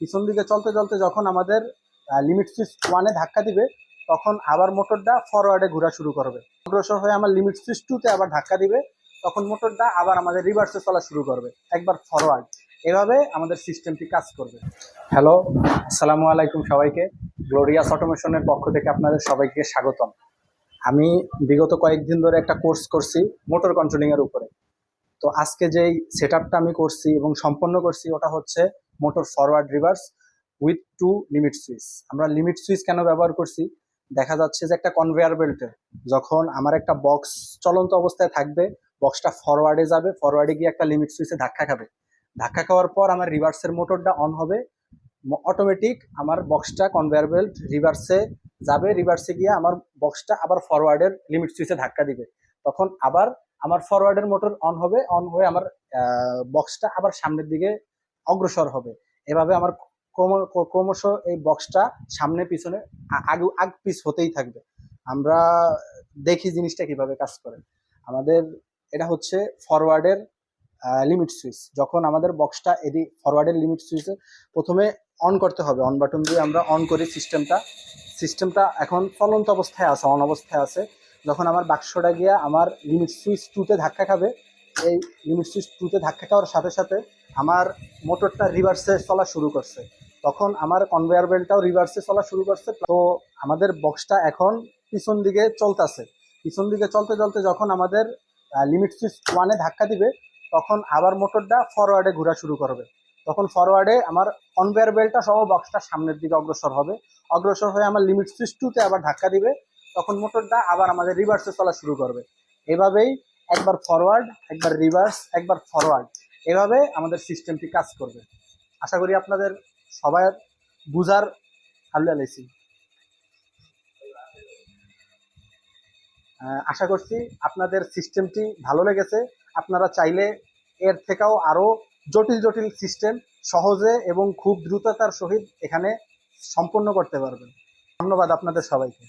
পিছন দিকে চলতে চলতে যখন আমাদের লিমিট সুইচ ওয়ানে ধাক্কা দিবে, তখন আবার মোটরটা ফরওয়ার্ডে ঘোরা শুরু করবে। অগ্রসর হয়ে আমার লিমিট সুইচ টুতে আবার ধাক্কা দিবে, তখন মোটরটা আবার আমাদের রিভার্সে চলা শুরু করবে, একবার ফরওয়ার্ড এভাবে আমাদের সিস্টেমটি কাজ করবে। হ্যালো আসসালামু আলাইকুম সবাইকে। গ্লোরিয়াস অটোমেশনের পক্ষ থেকে আপনাদের সবাইকে স্বাগতম। আমি বিগত কয়েকদিন ধরে একটা কোর্স করছি মোটর কন্ট্রোলিংয়ের উপরে। তো আজকে যেই সেট আমি করছি এবং সম্পন্ন করছি, ওটা হচ্ছে motor forward reverse with two limit switch. আমরা লিমিট সুইচ কেন ব্যবহার করছি? দেখা যাচ্ছে যে একটা কনভেয়ার বেল্টে যখন আমার একটা বক্স চলন্ত অবস্থায় থাকবে, বক্সটা ফরওয়ার্ডে যাবে, ফরওয়ার্ডে গিয়ে একটা লিমিট সুইচে ধাক্কা খাবে। ধাক্কা খাওয়ার পর আমার রিভার্সের মোটরটা অন হবে অটোমেটিক আমার বক্সটা কনভেয়ার বেল্ট রিভার্সে যাবে, রিভার্সে গিয়ে আমার বক্সটা আবার ফরওয়ার্ডের লিমিট সুইচে ধাক্কা দিবে। তখন আবার আমার ফরওয়ার্ডের মোটর অন হবে, অন হয়ে আমার বক্সটা আবার সামনের দিকে অগ্রসর হবে। এভাবে আমার ক্রমশ এই বক্সটা সামনে, পিছনে আগ আগ পিছ হতেই থাকবে। আমরা দেখি জিনিসটা কীভাবে কাজ করে। আমাদের এটা হচ্ছে ফরওয়ার্ডের লিমিট সুইচ যখন আমাদের বক্সটা এদি ফরওয়ার্ডের লিমিট সুইচে প্রথমে অন করতে হবে। অন বাটন দিয়ে আমরা অন করি সিস্টেমটা সিস্টেমটা এখন চলন্ত অবস্থায় আছে অন অবস্থায় আছে। যখন আমার বাক্সটা গিয়ে আমার লিমিট সুইচ টুতে ধাক্কা খাবে এই সুইচ টুতে ধাক্কা খাওয়ার সাথে সাথে আমার মোটরটা রিভার্সে চলা শুরু করছে। তখন আমার কনভেয়ার বেল্টটাও রিভার্সে চলা শুরু করছে। তো আমাদের বক্সটা এখন পিছন দিকে চলতেছে। পিছন দিকে চলতে চলতে যখন আমাদের লিমিট সুইচ ওয়ানে ধাক্কা দিবে, তখন আবার মোটরটা ফরওয়ার্ডে ঘোরা শুরু করবে। তখন ফরওয়ার্ডে আমার কনভেয়ার বেল্টটা সহ বক্সটা সামনের দিকে অগ্রসর হবে। অগ্রসর হয়ে আমার লিমিট সুইচ টুতে আবার ধাক্কা দিবে। তখন মোটরটা আবার আমাদের রিভার্সে চলা শুরু করবে। এভাবেই একবার ফরওয়ার্ড একবার রিভার্স একবার ফরওয়ার্ড এভাবে আমাদের সিস্টেমটি কাজ করবে। আশা করি আপনাদের সবাই বুঝার আল্লাহ আলাইছি আশা করছি আপনাদের সিস্টেমটি ভালো লেগেছে। আপনারা চাইলে এর থেকেও আরও জটিল জটিল সিস্টেম সহজে এবং খুব দ্রুততার সহিত এখানে সম্পন্ন করতে পারবেন। ধন্যবাদ আপনাদের সবাইকে।